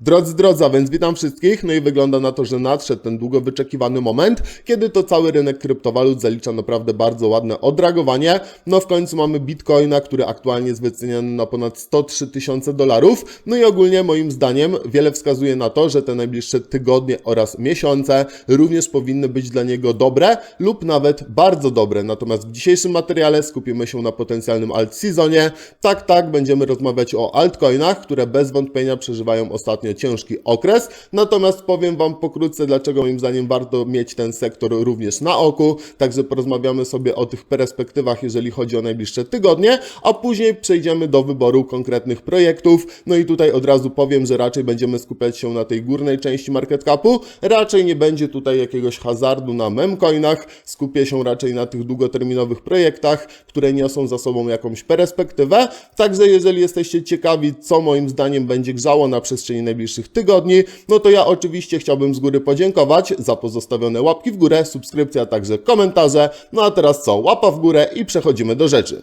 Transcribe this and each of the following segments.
Drodzy, drodzy, a więc witam wszystkich. No i wygląda na to, że nadszedł ten długo wyczekiwany moment, kiedy to cały rynek kryptowalut zalicza naprawdę bardzo ładne odragowanie. No w końcu mamy Bitcoina, który aktualnie jest wyceniany na ponad 103 tysiące dolarów. No i ogólnie moim zdaniem wiele wskazuje na to, że te najbliższe tygodnie oraz miesiące również powinny być dla niego dobre lub nawet bardzo dobre. Natomiast w dzisiejszym materiale skupimy się na potencjalnym alt seasonie. Tak, tak, będziemy rozmawiać o altcoinach, które bez wątpienia przeżywają ostatnio ciężki okres. Natomiast powiem Wam pokrótce, dlaczego moim zdaniem warto mieć ten sektor również na oku. Także porozmawiamy sobie o tych perspektywach, jeżeli chodzi o najbliższe tygodnie, a później przejdziemy do wyboru konkretnych projektów. No i tutaj od razu powiem, że raczej będziemy skupiać się na tej górnej części market capu. Raczej nie będzie tutaj jakiegoś hazardu na memcoinach. Skupię się raczej na tych długoterminowych projektach, które niosą za sobą jakąś perspektywę. Także jeżeli jesteście ciekawi, co moim zdaniem będzie grzało na przestrzeni najbliższych tygodni, no to ja oczywiście chciałbym z góry podziękować za pozostawione łapki w górę, subskrypcja, a także komentarze. No a teraz co? Łapa w górę i przechodzimy do rzeczy.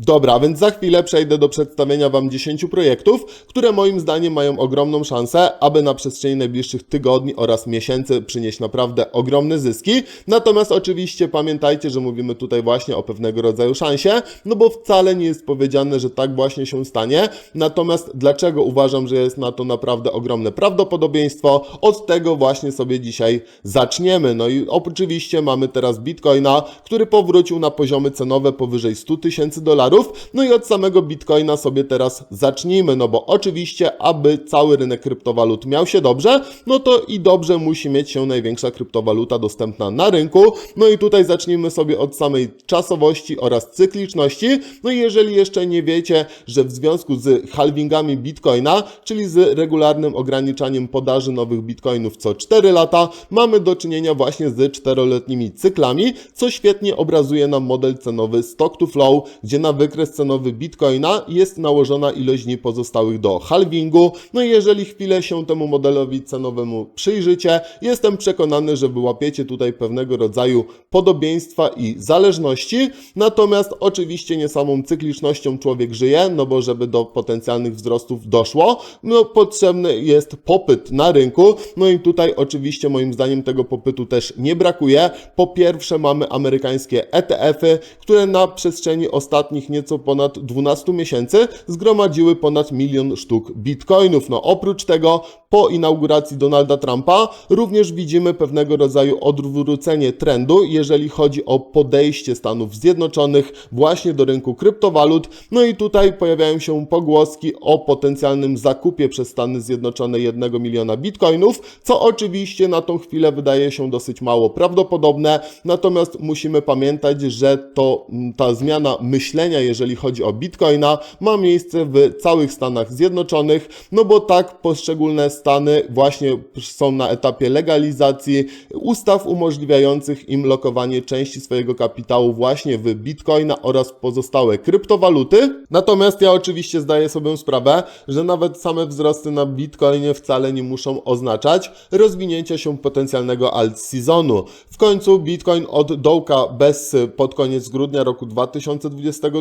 Dobra, więc za chwilę przejdę do przedstawienia Wam 10 projektów, które moim zdaniem mają ogromną szansę, aby na przestrzeni najbliższych tygodni oraz miesięcy przynieść naprawdę ogromne zyski. Natomiast oczywiście pamiętajcie, że mówimy tutaj właśnie o pewnego rodzaju szansie, no bo wcale nie jest powiedziane, że tak właśnie się stanie. Natomiast dlaczego uważam, że jest na to naprawdę ogromne prawdopodobieństwo? Od tego właśnie sobie dzisiaj zaczniemy. No i oczywiście mamy teraz Bitcoina, który powrócił na poziomy cenowe powyżej 100 tysięcy dolarów. No i od samego Bitcoina sobie teraz zacznijmy, no bo oczywiście, aby cały rynek kryptowalut miał się dobrze, no to i dobrze musi mieć się największa kryptowaluta dostępna na rynku. No i tutaj zacznijmy sobie od samej czasowości oraz cykliczności. No i jeżeli jeszcze nie wiecie, że w związku z halvingami Bitcoina, czyli z regularnym ograniczaniem podaży nowych Bitcoinów co 4 lata, mamy do czynienia właśnie z czteroletnimi cyklami, co świetnie obrazuje nam model cenowy stock to flow, gdzie na wykres cenowy Bitcoina jest nałożona ilość dni pozostałych do halvingu. No i jeżeli chwilę się temu modelowi cenowemu przyjrzycie, jestem przekonany, że wyłapiecie tutaj pewnego rodzaju podobieństwa i zależności. Natomiast oczywiście nie samą cyklicznością człowiek żyje, no bo żeby do potencjalnych wzrostów doszło, no potrzebny jest popyt na rynku. No i tutaj oczywiście moim zdaniem tego popytu też nie brakuje. Po pierwsze mamy amerykańskie ETF-y, które na przestrzeni ostatnich nieco ponad 12 miesięcy zgromadziły ponad milion sztuk bitcoinów. No oprócz tego po inauguracji Donalda Trumpa również widzimy pewnego rodzaju odwrócenie trendu, jeżeli chodzi o podejście Stanów Zjednoczonych właśnie do rynku kryptowalut. No i tutaj pojawiają się pogłoski o potencjalnym zakupie przez Stany Zjednoczone 1 miliona bitcoinów, co oczywiście na tą chwilę wydaje się dosyć mało prawdopodobne, natomiast musimy pamiętać, że to mm, ta zmiana myślenia, jeżeli chodzi o bitcoina, ma miejsce w całych Stanach Zjednoczonych, no bo tak poszczególne Stany właśnie są na etapie legalizacji ustaw umożliwiających im lokowanie części swojego kapitału właśnie w bitcoina oraz pozostałe kryptowaluty. Natomiast ja oczywiście zdaję sobie sprawę, że nawet same wzrosty na bitcoinie wcale nie muszą oznaczać rozwinięcia się potencjalnego alt seasonu. W końcu bitcoin od dołka bez pod koniec grudnia roku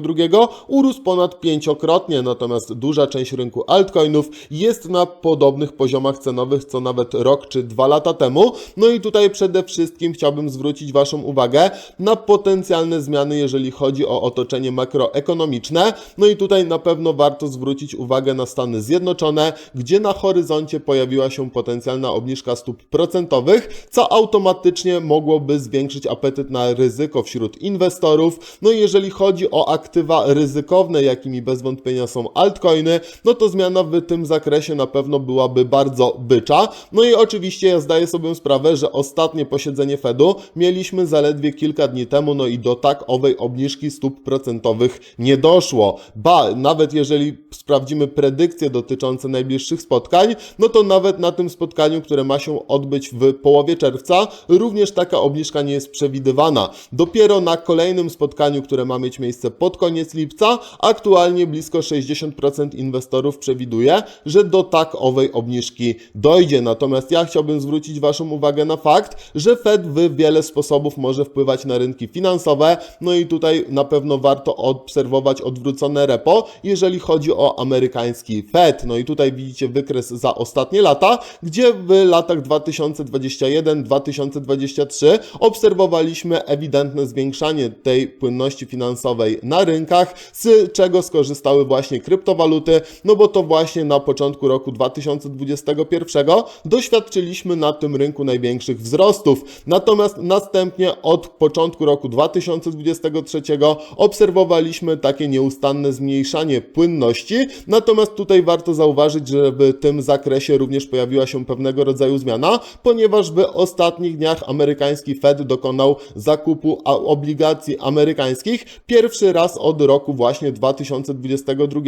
2022 urósł ponad pięciokrotnie, natomiast duża część rynku altcoinów jest na podobnych poziomach cenowych co nawet rok czy dwa lata temu. No i tutaj przede wszystkim chciałbym zwrócić Waszą uwagę na potencjalne zmiany, jeżeli chodzi o otoczenie makroekonomiczne. No i tutaj na pewno warto zwrócić uwagę na Stany Zjednoczone, gdzie na horyzoncie pojawiła się potencjalna obniżka stóp procentowych, co automatycznie mogłoby zwiększyć apetyt na ryzyko wśród inwestorów. No i jeżeli chodzi o aktywa ryzykowne, jakimi bez wątpienia są altcoiny, no to zmiana w tym zakresie na pewno byłaby bardzo bycza. No i oczywiście ja zdaję sobie sprawę, że ostatnie posiedzenie Fedu mieliśmy zaledwie kilka dni temu, no i do tak owej obniżki stóp procentowych nie doszło. Ba, nawet jeżeli sprawdzimy predykcje dotyczące najbliższych spotkań, no to nawet na tym spotkaniu, które ma się odbyć w połowie czerwca, również taka obniżka nie jest przewidywana. Dopiero na kolejnym spotkaniu, które ma mieć miejsce pod koniec lipca. Aktualnie blisko 60% inwestorów przewiduje, że do takowej obniżki dojdzie. Natomiast ja chciałbym zwrócić Waszą uwagę na fakt, że Fed w wiele sposobów może wpływać na rynki finansowe. No i tutaj na pewno warto obserwować odwrócone repo, jeżeli chodzi o amerykański Fed. No i tutaj widzicie wykres za ostatnie lata, gdzie w latach 2021-2023 obserwowaliśmy ewidentne zwiększanie tej płynności finansowej na rynkach, z czego skorzystały właśnie kryptowaluty, no bo to właśnie na początku roku 2021 doświadczyliśmy na tym rynku największych wzrostów. Natomiast następnie od początku roku 2023 obserwowaliśmy takie nieustanne zmniejszanie płynności. Natomiast tutaj warto zauważyć, że w tym zakresie również pojawiła się pewnego rodzaju zmiana, ponieważ w ostatnich dniach amerykański Fed dokonał zakupu obligacji amerykańskich pierwszy raz od roku właśnie 2022.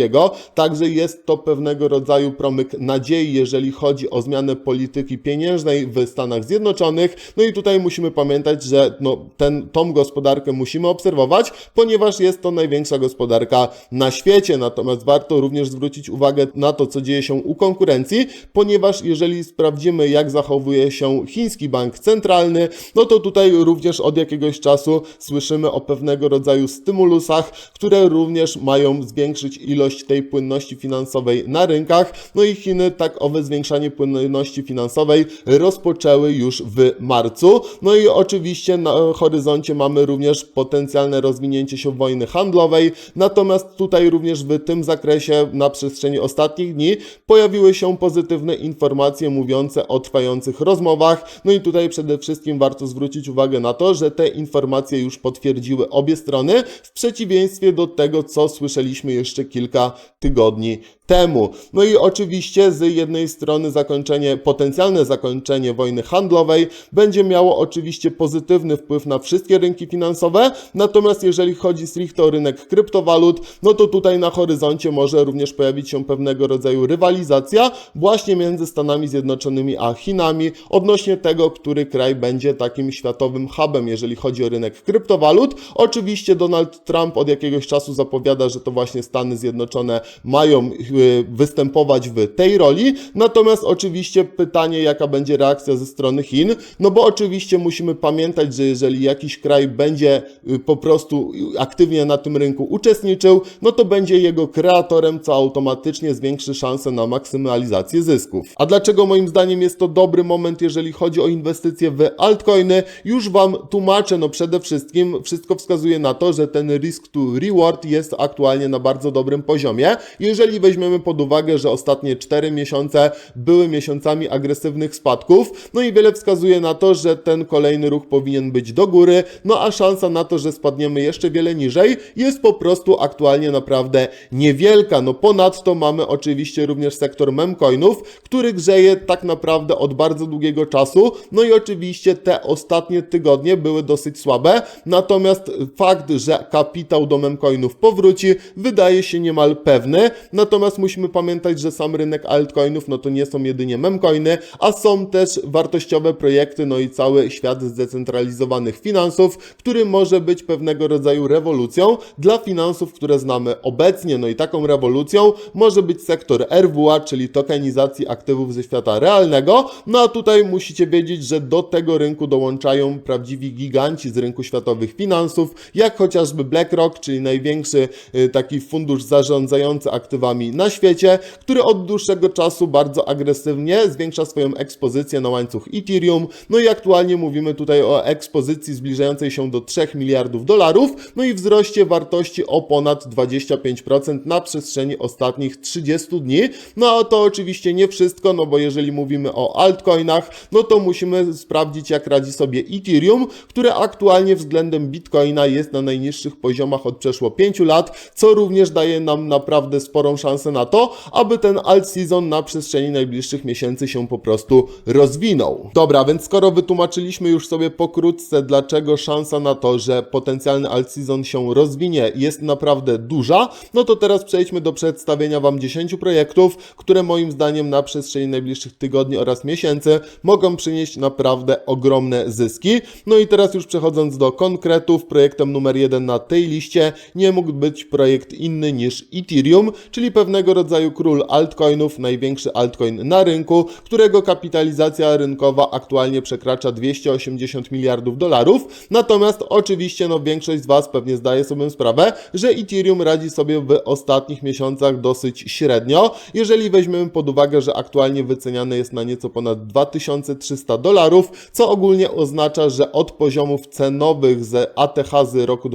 Także jest to pewnego rodzaju promyk nadziei, jeżeli chodzi o zmianę polityki pieniężnej w Stanach Zjednoczonych. No i tutaj musimy pamiętać, że no, ten, tą gospodarkę musimy obserwować, ponieważ jest to największa gospodarka na świecie. Natomiast warto również zwrócić uwagę na to, co dzieje się u konkurencji, ponieważ jeżeli sprawdzimy, jak zachowuje się chiński bank centralny, no to tutaj również od jakiegoś czasu słyszymy o pewnego rodzaju stymulusach, które również mają zwiększyć ilość tej płynności finansowej na rynkach. No i Chiny tak owe zwiększanie płynności finansowej rozpoczęły już w marcu. No i oczywiście na horyzoncie mamy również potencjalne rozwinięcie się wojny handlowej. Natomiast tutaj również w tym zakresie na przestrzeni ostatnich dni pojawiły się pozytywne informacje mówiące o trwających rozmowach. No i tutaj przede wszystkim warto zwrócić uwagę na to, że te informacje już potwierdziły obie strony, w przeciwieństwie do tego, co słyszeliśmy jeszcze kilka tygodni temu. No i oczywiście z jednej strony zakończenie, potencjalne zakończenie wojny handlowej będzie miało oczywiście pozytywny wpływ na wszystkie rynki finansowe, natomiast jeżeli chodzi stricte o rynek kryptowalut, no to tutaj na horyzoncie może również pojawić się pewnego rodzaju rywalizacja właśnie między Stanami Zjednoczonymi a Chinami odnośnie tego, który kraj będzie takim światowym hubem, jeżeli chodzi o rynek kryptowalut. Oczywiście Donald Trump od jakiegoś czasu zapowiada, że to właśnie Stany Zjednoczone mają y, występować w tej roli. Natomiast oczywiście pytanie, jaka będzie reakcja ze strony Chin, no bo oczywiście musimy pamiętać, że jeżeli jakiś kraj będzie y, po prostu aktywnie na tym rynku uczestniczył, no to będzie jego kreatorem, co automatycznie zwiększy szanse na maksymalizację zysków. A dlaczego moim zdaniem jest to dobry moment, jeżeli chodzi o inwestycje w altcoiny? Już Wam tłumaczę, no przede wszystkim wszystko wskazuje na to, że ten risk to reward jest aktualnie na bardzo dobrym poziomie. Jeżeli weźmiemy pod uwagę, że ostatnie 4 miesiące były miesiącami agresywnych spadków, no i wiele wskazuje na to, że ten kolejny ruch powinien być do góry, no a szansa na to, że spadniemy jeszcze wiele niżej jest po prostu aktualnie naprawdę niewielka. No ponadto mamy oczywiście również sektor memcoinów, który grzeje tak naprawdę od bardzo długiego czasu, no i oczywiście te ostatnie tygodnie były dosyć słabe, natomiast fakt, że kapitał do memcoinów powróci, wydaje się niemal pewny, natomiast musimy pamiętać, że sam rynek altcoinów, no to nie są jedynie memcoiny, a są też wartościowe projekty, no i cały świat zdecentralizowanych finansów, który może być pewnego rodzaju rewolucją dla finansów, które znamy obecnie, no i taką rewolucją może być sektor RWA, czyli tokenizacji aktywów ze świata realnego, no a tutaj musicie wiedzieć, że do tego rynku dołączają prawdziwi giganci z rynku światowych finansów, jak chociażby BlackRock, czyli największy y, taki fundusz zarządzający aktywami na świecie, który od dłuższego czasu bardzo agresywnie zwiększa swoją ekspozycję na łańcuch Ethereum. No i aktualnie mówimy tutaj o ekspozycji zbliżającej się do 3 miliardów dolarów, no i wzroście wartości o ponad 25% na przestrzeni ostatnich 30 dni. No a to oczywiście nie wszystko, no bo jeżeli mówimy o altcoinach, no to musimy sprawdzić jak radzi sobie Ethereum, które aktualnie względem Bitcoina jest na najniższych poziomach przeszło 5 lat, co również daje nam naprawdę sporą szansę na to, aby ten alt season na przestrzeni najbliższych miesięcy się po prostu rozwinął. Dobra, więc skoro wytłumaczyliśmy już sobie pokrótce, dlaczego szansa na to, że potencjalny alt season się rozwinie jest naprawdę duża, no to teraz przejdźmy do przedstawienia Wam 10 projektów, które moim zdaniem na przestrzeni najbliższych tygodni oraz miesięcy mogą przynieść naprawdę ogromne zyski. No i teraz już przechodząc do konkretów, projektem numer jeden na tej liście świecie nie mógł być projekt inny niż Ethereum, czyli pewnego rodzaju król altcoinów, największy altcoin na rynku, którego kapitalizacja rynkowa aktualnie przekracza 280 miliardów dolarów. Natomiast oczywiście no, większość z Was pewnie zdaje sobie sprawę, że Ethereum radzi sobie w ostatnich miesiącach dosyć średnio. Jeżeli weźmiemy pod uwagę, że aktualnie wyceniany jest na nieco ponad 2300 dolarów, co ogólnie oznacza, że od poziomów cenowych z ATH z roku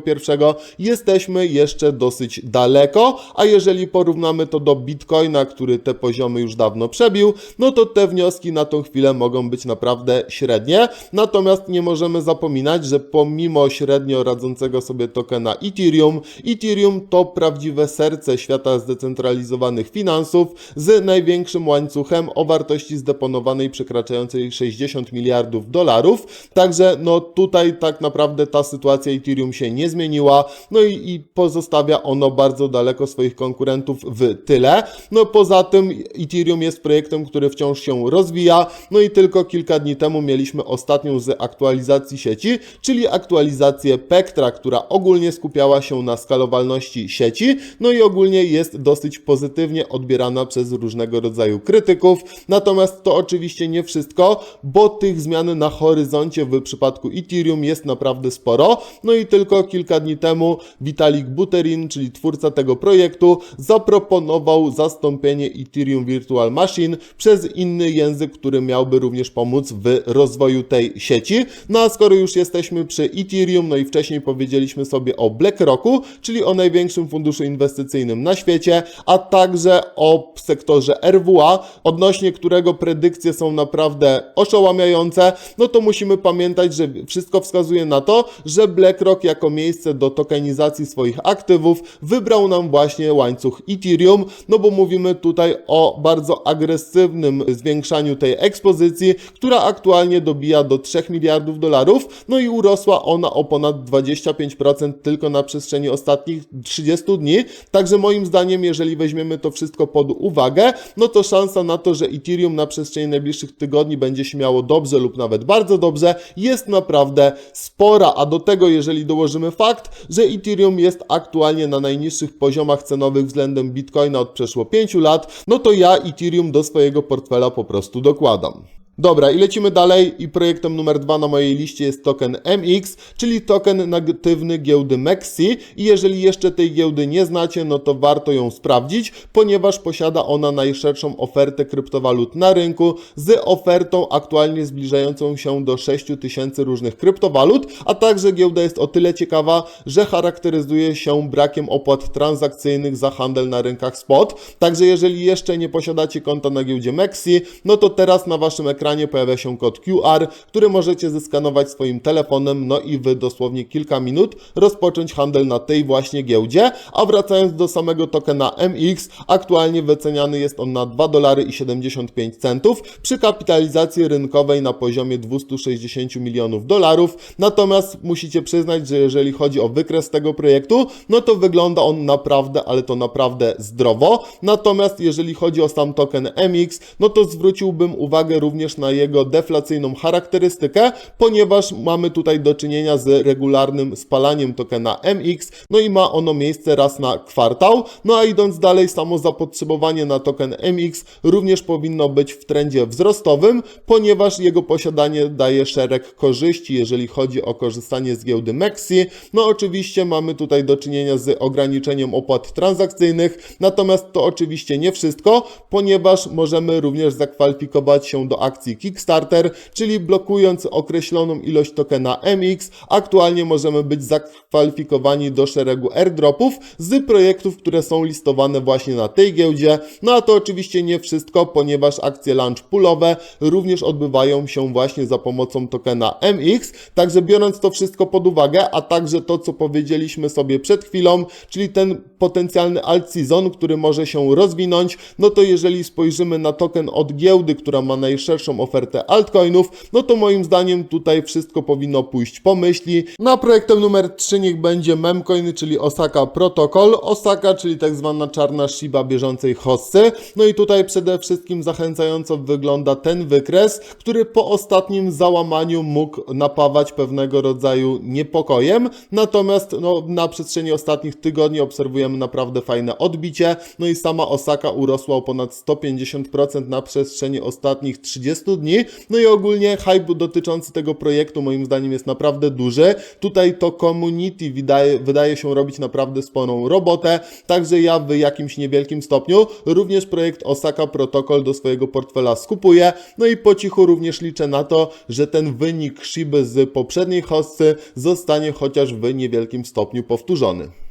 2021 jesteśmy jeszcze dosyć daleko, a jeżeli porównamy to do Bitcoina, który te poziomy już dawno przebił, no to te wnioski na tą chwilę mogą być naprawdę średnie. Natomiast nie możemy zapominać, że pomimo średnio radzącego sobie tokena Ethereum, Ethereum to prawdziwe serce świata zdecentralizowanych finansów z największym łańcuchem o wartości zdeponowanej przekraczającej 60 miliardów dolarów. Także no tutaj tak naprawdę ta sytuacja Ethereum się nie zmieniła, no i, i pozostawia ono bardzo daleko swoich konkurentów w tyle. No poza tym Ethereum jest projektem, który wciąż się rozwija, no i tylko kilka dni temu mieliśmy ostatnią z aktualizacji sieci, czyli aktualizację Pectra, która ogólnie skupiała się na skalowalności sieci, no i ogólnie jest dosyć pozytywnie odbierana przez różnego rodzaju krytyków. Natomiast to oczywiście nie wszystko, bo tych zmian na horyzoncie w przypadku Ethereum jest naprawdę sporo. No i tylko kilka dni temu Vitalik Buterin, czyli twórca tego projektu, zaproponował zastąpienie Ethereum Virtual Machine przez inny język, który miałby również pomóc w rozwoju tej sieci. No a skoro już jesteśmy przy Ethereum, no i wcześniej powiedzieliśmy sobie o BlackRocku, czyli o największym funduszu inwestycyjnym na świecie, a także o sektorze RWA, odnośnie którego predykcje są naprawdę oszałamiające, no to musimy pamiętać, że wszystko wskazuje na to, że BlackRock jako miejsce do tokenizacji swoich aktywów wybrał nam właśnie łańcuch Ethereum, no bo mówimy tutaj o bardzo agresywnym zwiększaniu tej ekspozycji, która aktualnie dobija do 3 miliardów dolarów, no i urosła ona o ponad 25% tylko na przestrzeni ostatnich 30 dni. Także moim zdaniem, jeżeli weźmiemy to wszystko pod uwagę, no to szansa na to, że Ethereum na przestrzeni najbliższych tygodni będzie się miało dobrze lub nawet bardzo dobrze, jest naprawdę spora. A do tego, jeżeli dołożymy fakt, że Ethereum jest aktualnie na najniższych poziomach cenowych względem Bitcoina od przeszło 5 lat, no to ja Ethereum do swojego portfela po prostu dokładam. Dobra, i lecimy dalej. I projektem numer dwa na mojej liście jest token MX, czyli token natywny giełdy Mexi. I jeżeli jeszcze tej giełdy nie znacie, no to warto ją sprawdzić, ponieważ posiada ona najszerszą ofertę kryptowalut na rynku z ofertą aktualnie zbliżającą się do 6000 różnych kryptowalut, a także giełda jest o tyle ciekawa, że charakteryzuje się brakiem opłat transakcyjnych za handel na rynkach spot, także jeżeli jeszcze nie posiadacie konta na giełdzie Mexi, no to teraz na waszym ekranie ekranie pojawia się kod QR, który możecie zeskanować swoim telefonem, no i w dosłownie kilka minut rozpocząć handel na tej właśnie giełdzie. A wracając do samego tokena MX, aktualnie wyceniany jest on na 2 dolary i 75 centów przy kapitalizacji rynkowej na poziomie 260 milionów dolarów. Natomiast musicie przyznać, że jeżeli chodzi o wykres tego projektu, no to wygląda on naprawdę, ale to naprawdę zdrowo. Natomiast jeżeli chodzi o sam token MX, no to zwróciłbym uwagę również na jego deflacyjną charakterystykę, ponieważ mamy tutaj do czynienia z regularnym spalaniem tokena MX, no i ma ono miejsce raz na kwartał. No a idąc dalej, samo zapotrzebowanie na token MX również powinno być w trendzie wzrostowym, ponieważ jego posiadanie daje szereg korzyści, jeżeli chodzi o korzystanie z giełdy Mexi. No oczywiście mamy tutaj do czynienia z ograniczeniem opłat transakcyjnych, natomiast to oczywiście nie wszystko, ponieważ możemy również zakwalifikować się do akcji Kickstarter, czyli blokując określoną ilość tokena MX, aktualnie możemy być zakwalifikowani do szeregu airdropów z projektów, które są listowane właśnie na tej giełdzie. No a to oczywiście nie wszystko, ponieważ akcje launch poolowe również odbywają się właśnie za pomocą tokena MX. Także biorąc to wszystko pod uwagę, a także to, co powiedzieliśmy sobie przed chwilą, czyli ten potencjalny alt season, który może się rozwinąć, no to jeżeli spojrzymy na token od giełdy, która ma najszerszą najlepszą ofertę altcoinów, no to moim zdaniem tutaj wszystko powinno pójść po myśli. Na projektem numer 3 niech będzie memcoin, czyli Osaka Protocol. Osaka, czyli tak zwana czarna Shiba bieżącej hossy. No i tutaj przede wszystkim zachęcająco wygląda ten wykres, który po ostatnim załamaniu mógł napawać pewnego rodzaju niepokojem. Natomiast no, na przestrzeni ostatnich tygodni obserwujemy naprawdę fajne odbicie. No i sama Osaka urosła o ponad 150% na przestrzeni ostatnich 30 dni. No i ogólnie hype dotyczący tego projektu moim zdaniem jest naprawdę duży. Tutaj to community wydaje, wydaje się robić naprawdę sporą robotę. Także ja w jakimś niewielkim stopniu również projekt Osaka Protocol do swojego portfela skupuję. No i po cichu również liczę na to, że ten wynik Shiby z poprzedniej hossy zostanie chociaż w niewielkim stopniu powtórzony.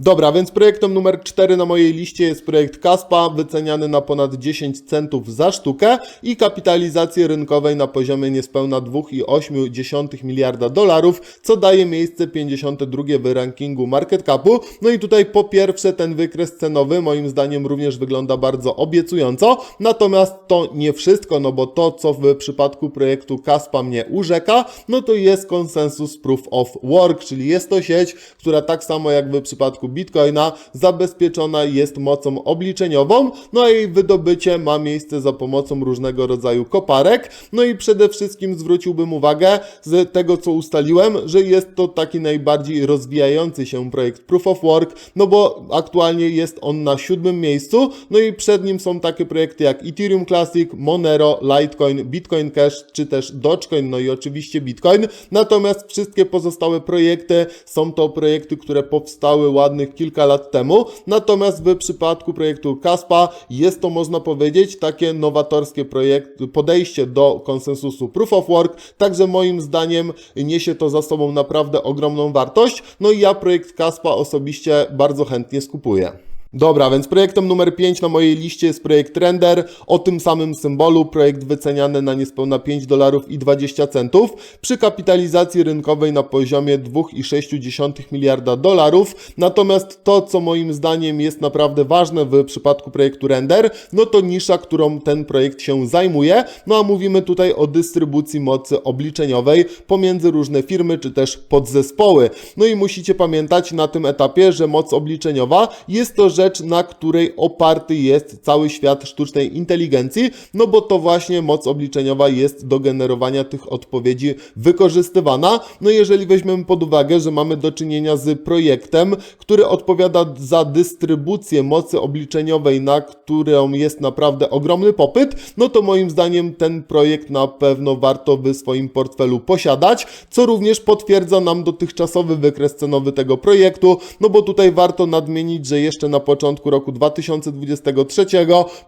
Dobra, więc projektem numer 4 na mojej liście jest projekt Kaspa, wyceniany na ponad 10 centów za sztukę i kapitalizacji rynkowej na poziomie niespełna 2,8 miliarda dolarów, co daje miejsce 52 w rankingu market capu. No i tutaj po pierwsze ten wykres cenowy moim zdaniem również wygląda bardzo obiecująco, natomiast to nie wszystko, no bo to co w przypadku projektu Kaspa mnie urzeka, no to jest konsensus proof of work, czyli jest to sieć, która tak samo jak w przypadku Bitcoina zabezpieczona jest mocą obliczeniową, no jej wydobycie ma miejsce za pomocą różnego rodzaju koparek. No i przede wszystkim zwróciłbym uwagę z tego, co ustaliłem, że jest to taki najbardziej rozwijający się projekt Proof of Work, no bo aktualnie jest on na siódmym miejscu, no i przed nim są takie projekty jak Ethereum Classic, Monero, Litecoin, Bitcoin Cash, czy też Dogecoin, no i oczywiście Bitcoin. Natomiast wszystkie pozostałe projekty są to projekty, które powstały kilka lat temu. Natomiast w przypadku projektu Kaspa jest to, można powiedzieć, takie nowatorskie projekt, podejście do konsensusu Proof of Work. Także moim zdaniem niesie to za sobą naprawdę ogromną wartość. No i ja projekt Kaspa osobiście bardzo chętnie skupuję. Dobra, więc projektem numer 5 na mojej liście jest projekt Render o tym samym symbolu. Projekt wyceniany na niespełna 5 dolarów i 20 centów przy kapitalizacji rynkowej na poziomie 2,6 miliarda dolarów. Natomiast to, co moim zdaniem jest naprawdę ważne w przypadku projektu Render, no to nisza, którą ten projekt się zajmuje. No a mówimy tutaj o dystrybucji mocy obliczeniowej pomiędzy różne firmy czy też podzespoły. No i musicie pamiętać na tym etapie, że moc obliczeniowa jest to rzecz, na której oparty jest cały świat sztucznej inteligencji, no bo to właśnie moc obliczeniowa jest do generowania tych odpowiedzi wykorzystywana. No jeżeli weźmiemy pod uwagę, że mamy do czynienia z projektem, który odpowiada za dystrybucję mocy obliczeniowej, na którą jest naprawdę ogromny popyt, no to moim zdaniem ten projekt na pewno warto w swoim portfelu posiadać, co również potwierdza nam dotychczasowy wykres cenowy tego projektu, no bo tutaj warto nadmienić, że jeszcze na początku roku 2023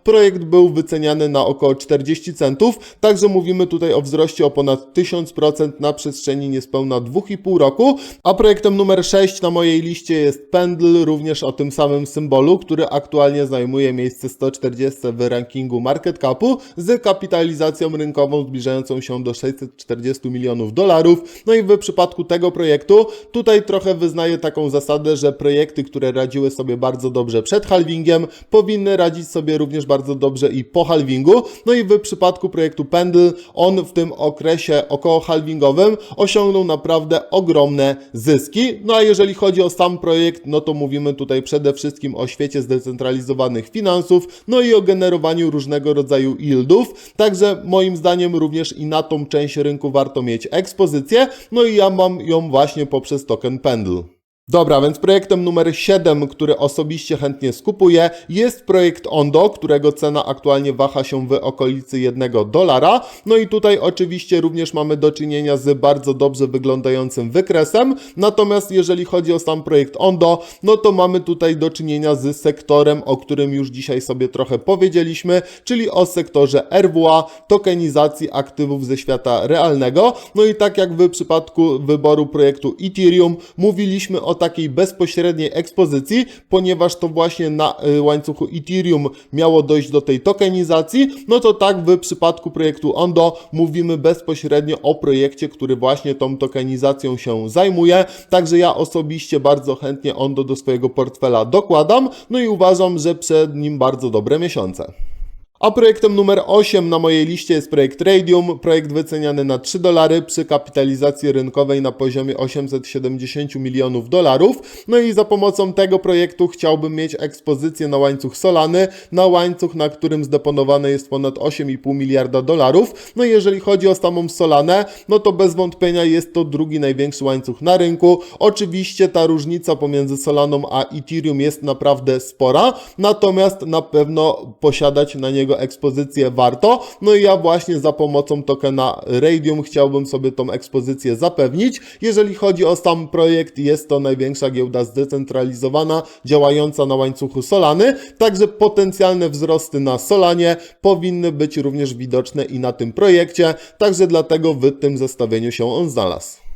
projekt był wyceniany na około 40 centów, także mówimy tutaj o wzroście o ponad 1000% na przestrzeni niespełna 2,5 roku, a projektem numer 6 na mojej liście jest Pendle, również o tym samym symbolu, który aktualnie zajmuje miejsce 140 w rankingu market capu z kapitalizacją rynkową zbliżającą się do 640 milionów dolarów. No i w przypadku tego projektu tutaj trochę wyznaję taką zasadę, że projekty, które radziły sobie bardzo dobrze przed halvingiem, powinny radzić sobie również bardzo dobrze i po halvingu. No i w przypadku projektu Pendle, on w tym okresie około halvingowym osiągnął naprawdę ogromne zyski. No a jeżeli chodzi o sam projekt, no to mówimy tutaj przede wszystkim o świecie zdecentralizowanych finansów, no i o generowaniu różnego rodzaju yieldów. Także moim zdaniem również i na tą część rynku warto mieć ekspozycję. No i ja mam ją właśnie poprzez token Pendle. Dobra, więc projektem numer 7, który osobiście chętnie skupuję, jest projekt Ondo, którego cena aktualnie waha się w okolicy 1 dolara. No i tutaj oczywiście również mamy do czynienia z bardzo dobrze wyglądającym wykresem. Natomiast jeżeli chodzi o sam projekt Ondo, no to mamy tutaj do czynienia z sektorem, o którym już dzisiaj sobie trochę powiedzieliśmy, czyli o sektorze RWA, tokenizacji aktywów ze świata realnego. No i tak jak w przypadku wyboru projektu Ethereum, mówiliśmy o takiej bezpośredniej ekspozycji, ponieważ to właśnie na y, łańcuchu Ethereum miało dojść do tej tokenizacji, no to tak w przypadku projektu Ondo mówimy bezpośrednio o projekcie, który właśnie tą tokenizacją się zajmuje, także ja osobiście bardzo chętnie Ondo do swojego portfela dokładam, no i uważam, że przed nim bardzo dobre miesiące. A projektem numer 8 na mojej liście jest projekt Radium, projekt wyceniany na 3 dolary przy kapitalizacji rynkowej na poziomie 870 milionów dolarów. No i za pomocą tego projektu chciałbym mieć ekspozycję na łańcuch Solany, na łańcuch, na którym zdeponowane jest ponad 8,5 miliarda dolarów. No i jeżeli chodzi o samą Solanę, no to bez wątpienia jest to drugi największy łańcuch na rynku. Oczywiście ta różnica pomiędzy Solaną a Ethereum jest naprawdę spora, natomiast na pewno posiadać na niego ekspozycję warto. No i ja właśnie za pomocą tokena Radium chciałbym sobie tą ekspozycję zapewnić. Jeżeli chodzi o sam projekt, jest to największa giełda zdecentralizowana, działająca na łańcuchu Solany, także potencjalne wzrosty na Solanie powinny być również widoczne i na tym projekcie, także dlatego w tym zestawieniu się on znalazł.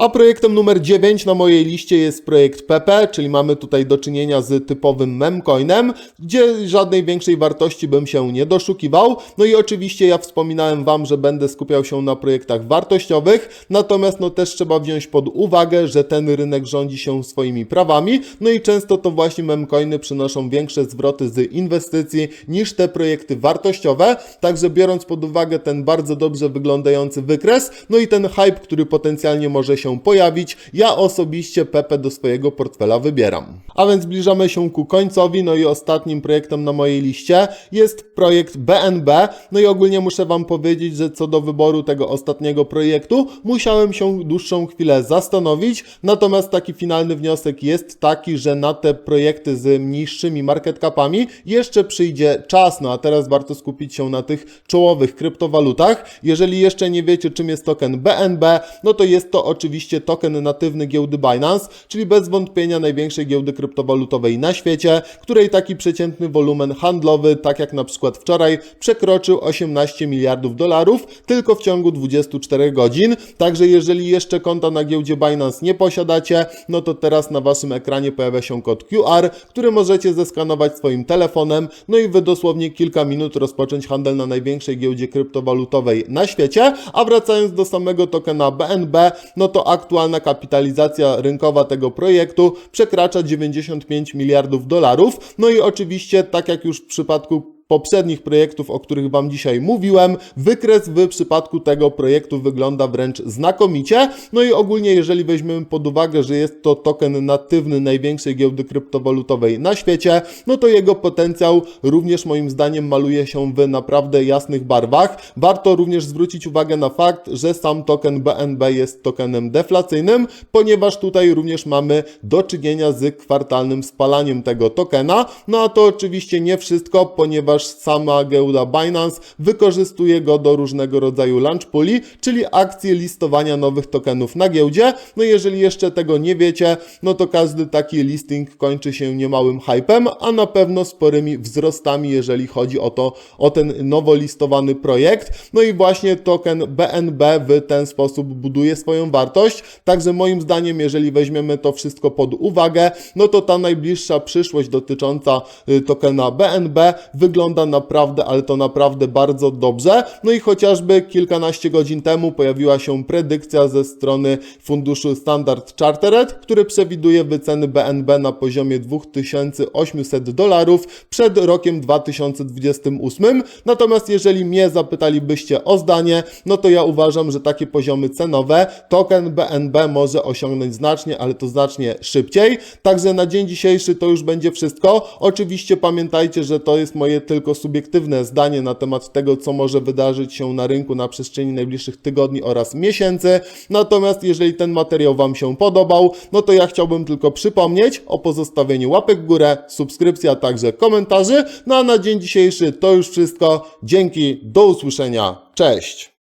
A projektem numer 9 na mojej liście jest projekt PP, czyli mamy tutaj do czynienia z typowym memcoinem, gdzie żadnej większej wartości bym się nie doszukiwał. No i oczywiście ja wspominałem Wam, że będę skupiał się na projektach wartościowych, natomiast no też trzeba wziąć pod uwagę, że ten rynek rządzi się swoimi prawami, no i często to właśnie memcoiny przynoszą większe zwroty z inwestycji niż te projekty wartościowe, także biorąc pod uwagę ten bardzo dobrze wyglądający wykres, no i ten hype, który potencjalnie może się pojawić, ja osobiście Pepe do swojego portfela wybieram. A więc zbliżamy się ku końcowi, no i ostatnim projektem na mojej liście jest projekt BNB. No i ogólnie muszę Wam powiedzieć, że co do wyboru tego ostatniego projektu, musiałem się dłuższą chwilę zastanowić, natomiast taki finalny wniosek jest taki, że na te projekty z niższymi market capami jeszcze przyjdzie czas, no a teraz warto skupić się na tych czołowych kryptowalutach. Jeżeli jeszcze nie wiecie, czym jest token BNB, no to jest to oczywiście token natywny giełdy Binance, czyli bez wątpienia największej giełdy kryptowalutowej na świecie, której taki przeciętny wolumen handlowy, tak jak na przykład wczoraj, przekroczył 18 miliardów dolarów tylko w ciągu 24 godzin. Także jeżeli jeszcze konta na giełdzie Binance nie posiadacie, no to teraz na waszym ekranie pojawia się kod QR, który możecie zeskanować swoim telefonem, no i wy dosłownie kilka minut rozpocząć handel na największej giełdzie kryptowalutowej na świecie. A wracając do samego tokena BNB, no to aktualna kapitalizacja rynkowa tego projektu przekracza 95 miliardów dolarów. No i oczywiście, tak jak już w przypadku poprzednich projektów, o których Wam dzisiaj mówiłem. Wykres w przypadku tego projektu wygląda wręcz znakomicie. No i ogólnie, jeżeli weźmiemy pod uwagę, że jest to token natywny największej giełdy kryptowalutowej na świecie, no to jego potencjał również moim zdaniem maluje się w naprawdę jasnych barwach. Warto również zwrócić uwagę na fakt, że sam token BNB jest tokenem deflacyjnym, ponieważ tutaj również mamy do czynienia z kwartalnym spalaniem tego tokena. No a to oczywiście nie wszystko, ponieważ ponieważ sama giełda Binance wykorzystuje go do różnego rodzaju launch pooli, czyli akcji listowania nowych tokenów na giełdzie. No jeżeli jeszcze tego nie wiecie, no to każdy taki listing kończy się niemałym hypem, a na pewno sporymi wzrostami, jeżeli chodzi o to, o ten nowo listowany projekt. No i właśnie token BNB w ten sposób buduje swoją wartość. Także moim zdaniem, jeżeli weźmiemy to wszystko pod uwagę, no to ta najbliższa przyszłość dotycząca y, tokena BNB wygląda wygląda naprawdę, ale to naprawdę bardzo dobrze. No i chociażby kilkanaście godzin temu pojawiła się predykcja ze strony funduszu Standard Chartered, który przewiduje wyceny BNB na poziomie 2800 dolarów przed rokiem 2028. Natomiast jeżeli mnie zapytalibyście o zdanie, no to ja uważam, że takie poziomy cenowe token BNB może osiągnąć znacznie, ale to znacznie szybciej. Także na dzień dzisiejszy to już będzie wszystko. Oczywiście pamiętajcie, że to jest moje tylko tylko subiektywne zdanie na temat tego, co może wydarzyć się na rynku na przestrzeni najbliższych tygodni oraz miesięcy. Natomiast jeżeli ten materiał Wam się podobał, no to ja chciałbym tylko przypomnieć o pozostawieniu łapek w górę, subskrypcji, a także komentarzy. No a na dzień dzisiejszy to już wszystko. Dzięki, do usłyszenia. Cześć!